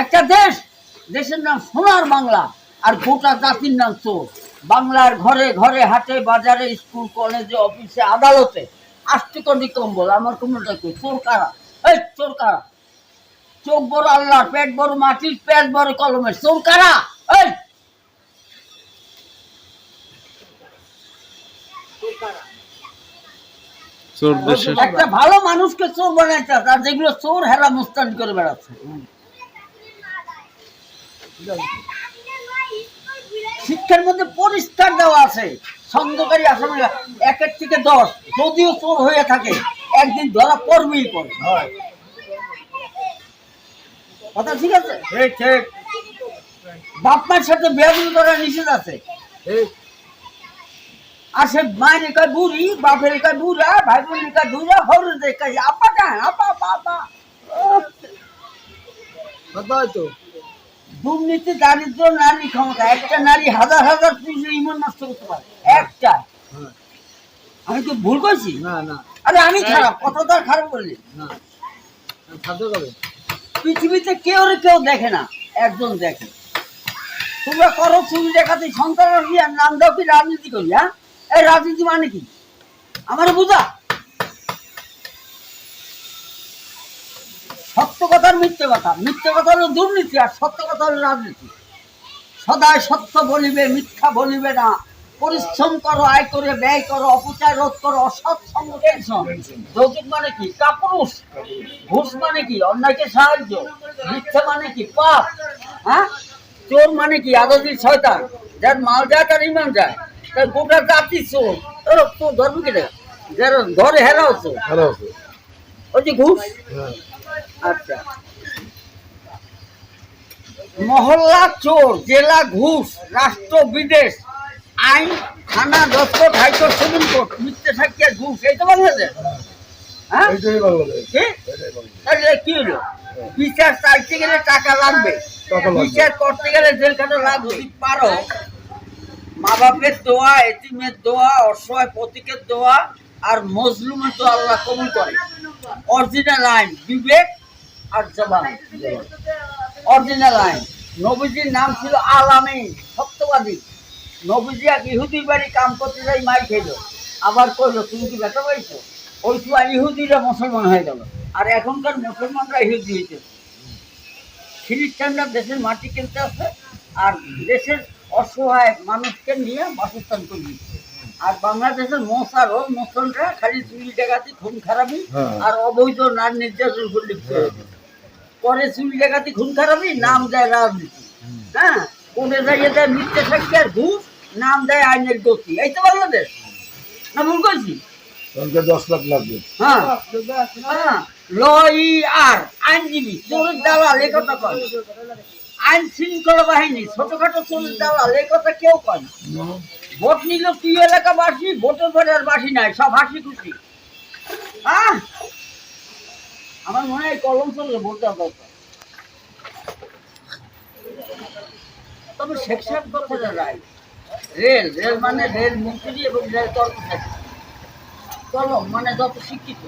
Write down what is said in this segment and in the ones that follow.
একটা দেশ দেশের নাম সোনার বাংলা আর গোটা জাতির নাম চোর বাংলার ঘরে ঘরে হাটে বাজারে স্কুল কলেজে অফিসে আদালতে। আষ্টিকটি কম্বল আমার কোনটা কি চোর কারা? এই চোর কারা? চোখ বড় আল্লাহ পেট বড় মাটির পেট বড় কলমের। চোর কারা? এই! একটা ভালো মানুষকে চোর বানাইতে আর যেগুলো চোর হেরা মুস্তান করে বেড়াচ্ছে। শিক্ষার মধ্যে পরিষ্কার দেওয়া আছে। ছন্দকারী আসামিরা একের থেকে দশ যদিও চোর হয়ে থাকে একদিন ধরা পড়বেই পড়ে। কথা ঠিক আছে? ঠিক ঠিক। বাপ মায়ের সাথে বেয়াদবি করা নিষেধ আছে। আর সে মায়ের কয় বুড়ি বাপের কয় বুড়া ভাই কয় বুড়া হরুর কয় আপা কান আপা আপা আপা হয়তো দুর্নীতি দারিদ্র নারী ক্ষমতা একটা নারী হাজার হাজার পুরুষের ইমন নষ্ট করতে পারে। একটা। হ্যাঁ। আমি কি ভুল করছি না না। আরে আমি খারাপ কত তার খারাপ বললি। না। পৃথিবীতে কেউ রে কেউ দেখে না একজন দেখে। তোমরা করো চুরি দেখাতে সন্ত্রাসী আর নাম দাও কি রাজনীতি করি হ্যাঁ? এই রাজনীতি মানে কি? আমার বুঝা? কথার মিথ্যে কথা। মিথ্যে কথা হলো দুর্নীতি আর সত্য কথা হলো রাজনীতি। সদাই সত্য বলিবে মিথ্যা বলিবে না। পরিশ্রম করো আয় করে ব্যয় করো অপচয় রোধ করো অসৎ সঙ্গ টেনশন যৌতুক মানে কি? কাপুরুষ। ঘুষ মানে কি? অন্যায়কে সাহায্য। মিথ্যা মানে কি? পাপ। হ্যাঁ? চোর মানে কি? আদাদির শয়তান। যার মাল যায় তার ইমান যায়। তার গোটা জাতি চোর। চোর ধর্ম কেটে যারা ঘরে হেরাও চোর। ওই যে ঘুষ? হ্যাঁ। আচ্ছা। মহল্লা চোর জেলা ঘুষ রাষ্ট্র বিদেশ আইন থানা দপ্তর হাইকোর্ট সুপ্রিম কোর্ট মিথ্যে সাক্ষী ঘুষ এই তো বাংলাদেশ। হ্যাঁ? কি? হলো? বিচার চাইতে গেলে টাকা লাগবে। বিচার করতে গেলে জেল খাটা লাগবে। যদি পারো মা বাপের দোয়া এতিমের দোয়া অসহায় প্রতীকের দোয়া আর মজলুমের দোয়া আল্লাহ কবুল করে। অরিজিনাল আইন বিবেক আর জবান। অরিজিনাল আইন। নবীজির নাম ছিল আলামী সত্যবাদী। নবীজি এক ইহুদির বাড়ি কাম করতে যাই মাই খেলো। আবার কইলো তুমি কি ব্যথা পাইছো ওই সময় ইহুদিরা মুসলমান হয়ে গেল। আর এখনকার মুসলমানরা ইহুদি খ্রিস্টানরা দেশের মাটি কিনতে আসে আর দেশের অসহায় মানুষকে নিয়ে বাসস্থান করে দিচ্ছে। আর বাংলাদেশের মশা রোগ মুসলমানরা খালি চুরি ডাকাতি খুন খারাপি হ্যাঁ। আর অবৈধ নার নির্যাতন লিপ্ত হয়েছে পরে চুরি ডাকাতি খুন খারাপি নাম দেয় রাজনীতি। হ্যাঁ? কোনে জায়গায় দেয় মিথ্যে সাক্ষী আর ঘুষ নাম দেয় আইনের গতি। এই তো বাংলাদেশ। না ভুল করছি? দশ লাখ লাগবে। হ্যাঁ। হ্যাঁ। ল ই আর আইনজীবী চোরের দালাল এ কথা কয়। আইন শৃঙ্খলা বাহিনী ছোটখাটো চোরের দালাল এ কথা কেউ কয় না। ভোট নিল কি এলাকাবাসী? ভোটের পরে আর বাসি নাই সব হাসি খুশি। হ্যাঁ আমার মনে হয় কলম চললে ভোট দেওয়া দরকার। তবে শেখ সাহেব কথাটা রেল রেল মানে রেল মন্ত্রী এবং রেল কর্মচারী। কলম মানে যত শিক্ষিত,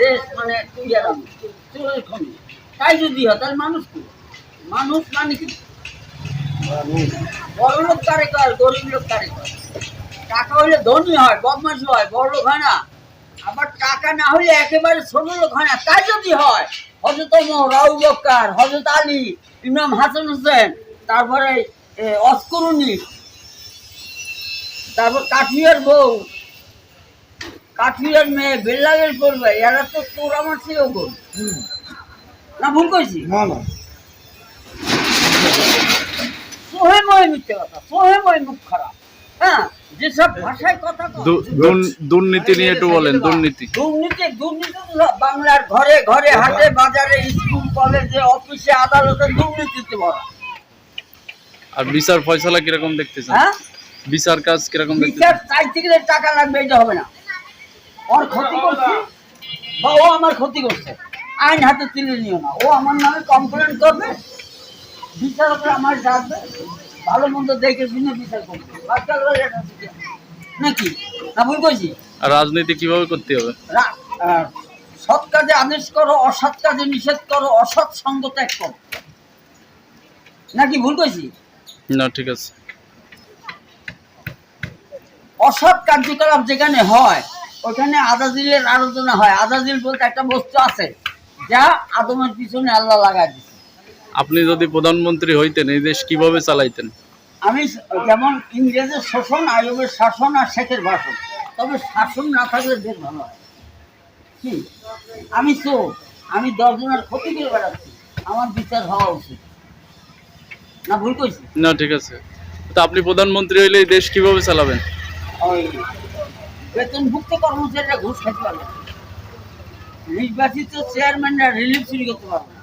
দেশ মানে তুই তাই যদি হয়, তাহলে মানুষ কি? মানুষ মানে কি? বড় লোক কারে কর গরিব লোক কারে কর টাকা হইলে ধনী হয় বদমাস হয়, বড় লোক হয় না। আবার টাকা না হলে একেবারে লোক হয় তাই যদি হয় হজরত ওমর রাউ বক্কার হজরত আলী ইমাম হাসান হোসেন তারপরে অস্করুনি তারপর কাঠিয়ার বউ কাঠিয়ার মেয়ে বেল্লাগের করবে এরা তো তোর আমার চেয়েও গোল না ভুল করছি না না। সোহেময় মিথ্যে কথা সোহেময় মুখ খারাপ। হ্যাঁ? যেসব ভাষায় কথা দুর্নীতি নিয়ে একটু বলেন দুর্নীতি। দুর্নীতি দুর্নীতি বাংলার ঘরে ঘরে হাটে বাজারে স্কুল কলেজে অফিসে আদালতে দুর্নীতিতে ভরা। আর বিচার ফয়সালা কীরকম দেখতেছেন? হ্যাঁ? বিচার কাজ কীরকম বিচার চাইতে গেলে টাকা লাগবে এটা হবে না। ওর ক্ষতি করছে বা ও আমার ক্ষতি করছে। আইন হাতে তুলে নিও না। ও আমার নামে কমপ্লেন করবে বিচারকরা আমার ডাকবে। ভালো মন্দ দেখে শুনে বিচার করবে। নাকি? না ভুল আর রাজনীতি কীভাবে করতে হবে? সৎ কাজে আদেশ করো অসৎ কাজে নিষেধ করো অসৎ সঙ্গ ত্যাগ করো। নাকি ভুল কইছি না ঠিক আছে। অসৎ কার্যকলাপ যেখানে হয় ওখানে আদাজিলের আলোচনা হয়। আদাজিল বলতে একটা বস্তু আছে যা আদমের পিছনে আল্লাহ লাগাই দিচ্ছে আপনি যদি প্রধানমন্ত্রী হইতেন এই দেশ কীভাবে চালাইতেন? আমি যেমন ইংরেজের শোষণ আয়বের শাসন আর শেখের ভাষণ। তবে শাসন না থাকলে দেশ ভালো হয়। কি? আমি তো আমি দশজনের ক্ষতি করে বেড়াচ্ছি। আমার বিচার হওয়া উচিত। না ভুল করছি না ঠিক আছে। তো আপনি প্রধানমন্ত্রী হইলে এই দেশ কীভাবে চালাবেন? ওই বেতনভুক্ত কর্মচারীরা ঘুষ খাইতে পারবে। নির্বাচিত চেয়ারম্যানরা রিলিফ চুরি করতে পারবে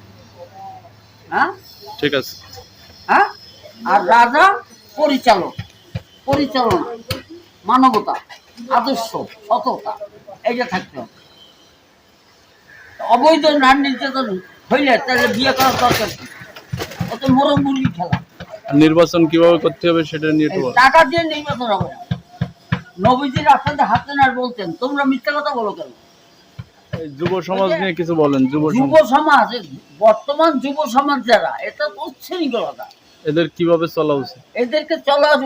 হ্যাঁ? ঠিক আছে। হ্যাঁ? আর রাজা পরিচালক পরিচালনা মানবতা আদর্শ সততা এইটা থাকতে হবে। অবৈধ নারী নির্যাতন হইলে তাহলে বিয়ে করার দরকার কি? অত মরম মুরগি খেলা। নির্বাচন কীভাবে করতে হবে সেটা নিয়ে টাকা দিয়ে নির্বাচন হবে না। নবীজির আপনাদের হাতে না বলতেন তোমরা মিথ্যা কথা বলো কেন? যুব সমাজ নিয়ে কিছু বলেন যুব যুব সমাজ বর্তমান যুব সমাজ যারা এটা উচ্ছৃঙ্খলতা এদের কীভাবে চলা উচিত? এদেরকে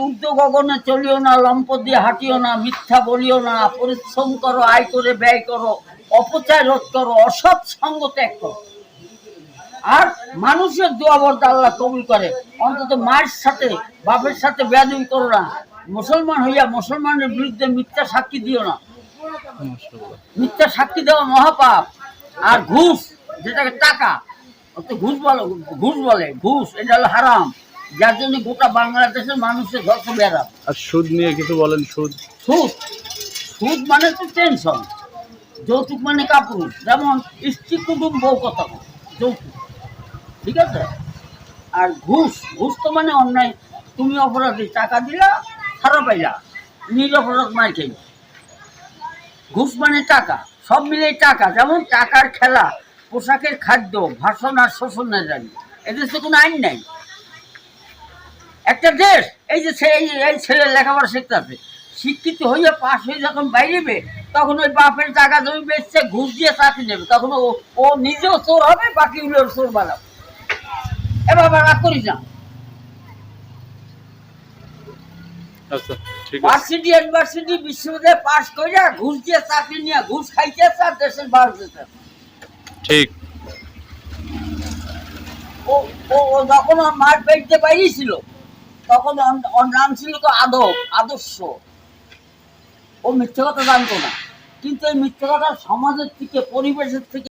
উদ্যোগ অগণে চলিও না লম্প দিয়ে হাঁটিও না মিথ্যা বলিও না পরিশ্রম করো আয় করে ব্যয় করো অপচয় রোধ করো অসৎ সঙ্গ ত্যাগ করো। আর মানুষের দোয়া বলতে আল্লাহ কবুল করে। অন্তত মায়ের সাথে বাপের সাথে বেয়াদবি করো না। মুসলমান হইয়া মুসলমানের বিরুদ্ধে মিথ্যা সাক্ষী দিও না। মিথ্যা সাক্ষী দেওয়া মহাপাপ আর ঘুষ যেটাকে টাকা। তো ঘুষ বলে ঘুষ বলে ঘুষ এটা হলো হারাম। যার জন্য গোটা বাংলাদেশের মানুষের ধর্ষ বেড়াম আর সুদ নিয়ে কিছু বলেন সুদ? সুদ? সুদ মানে তো টেনশন যৌতুক মানে কাপুরুষ। যেমন স্ত্রী কুটুম বউ কথা যৌতুক। ঠিক আছে? আর ঘুষ ঘুষ তো মানে অন্যায়। তুমি অপরাধী টাকা দিলা ছাড়া পাইলা। নিজ অপরাধ মার খেয়ে ঘুষ মানে টাকা, সব মিলে টাকা, যেমন টাকার খেলা, পোশাকের খাদ্য, ভাষণ আর শোষণের জানি। এদের তো কোনো আইন নাই। একটা দেশ, এই যে এই এই ছেলে লেখাপড়া শিখতেছে শিক্ষিত হইয়া পাশ হয়ে যখন বাইরেবে, তখন ওই বাপের টাকা জমি বেচছে, ঘুষ দিয়ে চাকরি নেবে। তখন ও নিজেও চোর হবে বাকিগুলোর চোর বানাবে এবার আবার রাগ করিস না। আচ্ছা। আছে ভার্সিটি ইউনিভার্সিটি বিশ্ববিদ্যালয়ে পাশ কইরা ঘুষ দিয়ে চাকরি নিয়ে ঘুষ আর দেশের যেতে ঠিক। ও ও যখন মার পেটতে পারিয়েছিল তখন ওর নাম ছিল তো আদব আদর্শ। ও মিথ্যে কথা জানতো না। কিন্তু এই মিথ্যে কথা সমাজের থেকে পরিবেশের থেকে